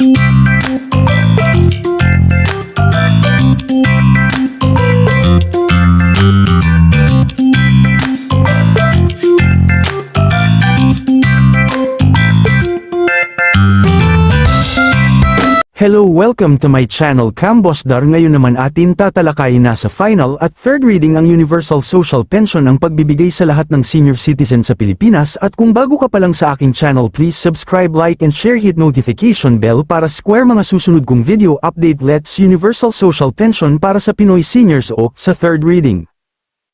you Hello, welcome to my channel Cambosdar. Ngayon naman atin tatalakayin na sa final at third reading ang Universal Social Pension ang pagbibigay sa lahat ng senior citizen sa Pilipinas at kung bago ka pa lang sa aking channel please subscribe, like and share hit notification bell para square mga susunod kong video update Let's Universal Social Pension para sa Pinoy Seniors o sa third reading.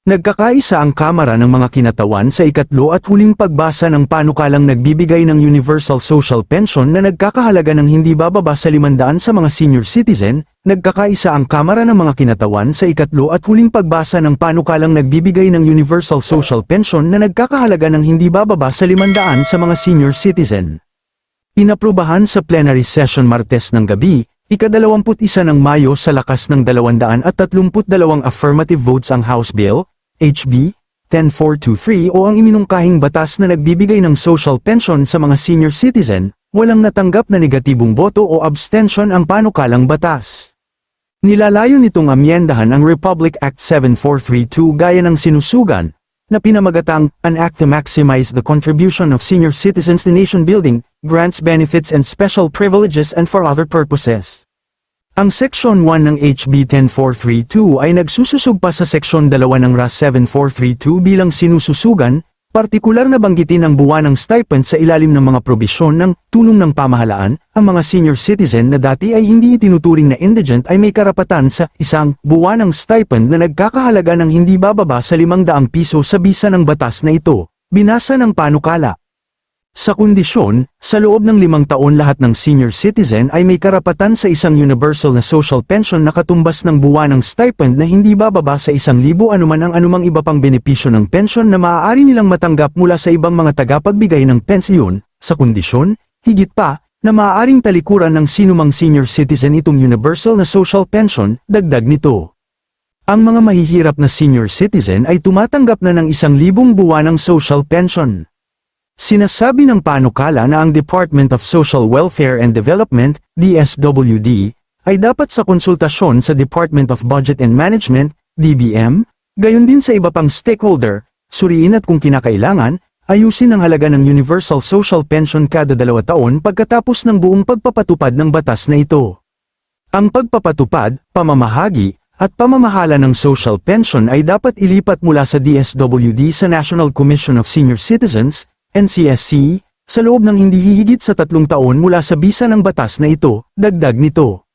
Nagkakaisa ang Kamara ng mga kinatawan sa ikatlo at huling pagbasa ng panukalang nagbibigay ng Universal Social Pension na nagkakahalaga ng hindi bababa sa 500 sa mga senior citizen, nagkakaisa ang Kamara ng mga kinatawan sa ikatlo at huling pagbasa ng panukalang nagbibigay ng Universal Social Pension na nagkakahalaga ng hindi bababa sa 500 sa mga senior citizen. Inaprubahan sa plenary session Martes ng gabi, ikadalawamput isa ng Mayo sa lakas ng 232 affirmative votes ang House Bill, HB 10423 o ang iminungkahing batas na nagbibigay ng social pension sa mga senior citizen, walang natanggap na negatibong boto o abstention ang panukalang batas. Nilalayo nitong amyendahan ang Republic Act 7432 gaya ng sinusugan, na pinamagatang an act to maximize the contribution of senior citizens to nation building, grants benefits and special privileges and for other purposes. Ang Seksyon 1 ng HB 10432 ay nagsususog pa sa Seksyon 2 ng RAS 7432 bilang sinususugan, partikular na banggitin ang buwan ng stipend sa ilalim ng mga probisyon ng tulong ng pamahalaan, ang mga senior citizen na dati ay hindi itinuturing na indigent ay may karapatan sa isang buwan ng stipend na nagkakahalaga ng hindi bababa sa 500 piso sa bisa ng batas na ito, binasa ng panukala. Sa kondisyon, sa loob ng limang taon lahat ng senior citizen ay may karapatan sa isang universal na social pension na katumbas ng buwan ng stipend na hindi bababa sa isang libo anuman ang anumang iba pang benepisyo ng pension na maaari nilang matanggap mula sa ibang mga tagapagbigay ng pensyon, sa kondisyon, higit pa, na maaaring talikuran ng sinumang senior citizen itong universal na social pension, dagdag nito. Ang mga mahihirap na senior citizen ay tumatanggap na ng isang libong buwan ng social pension. Sinasabi ng panukala na ang Department of Social Welfare and Development, DSWD, ay dapat sa konsultasyon sa Department of Budget and Management, DBM, gayon din sa iba pang stakeholder, suriin at kung kinakailangan, ayusin ang halaga ng Universal Social Pension kada dalawa taon pagkatapos ng buong pagpapatupad ng batas na ito. Ang pagpapatupad, pamamahagi, at pamamahala ng social pension ay dapat ilipat mula sa DSWD sa National Commission of Senior Citizens, NCSC, sa loob ng hindi hihigit sa tatlong taon mula sa bisa ng batas na ito, dagdag nito.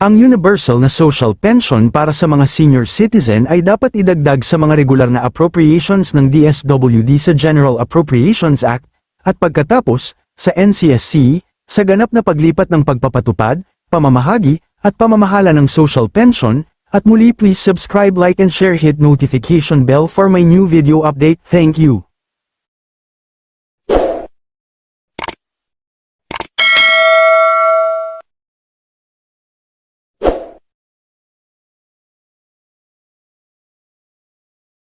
Ang universal na social pension para sa mga senior citizen ay dapat idagdag sa mga regular na appropriations ng DSWD sa General Appropriations Act, at pagkatapos, sa NCSC, sa ganap na paglipat ng pagpapatupad, pamamahagi, at pamamahala ng social pension, at muli please subscribe like and share hit notification bell for my new video update. Thank you.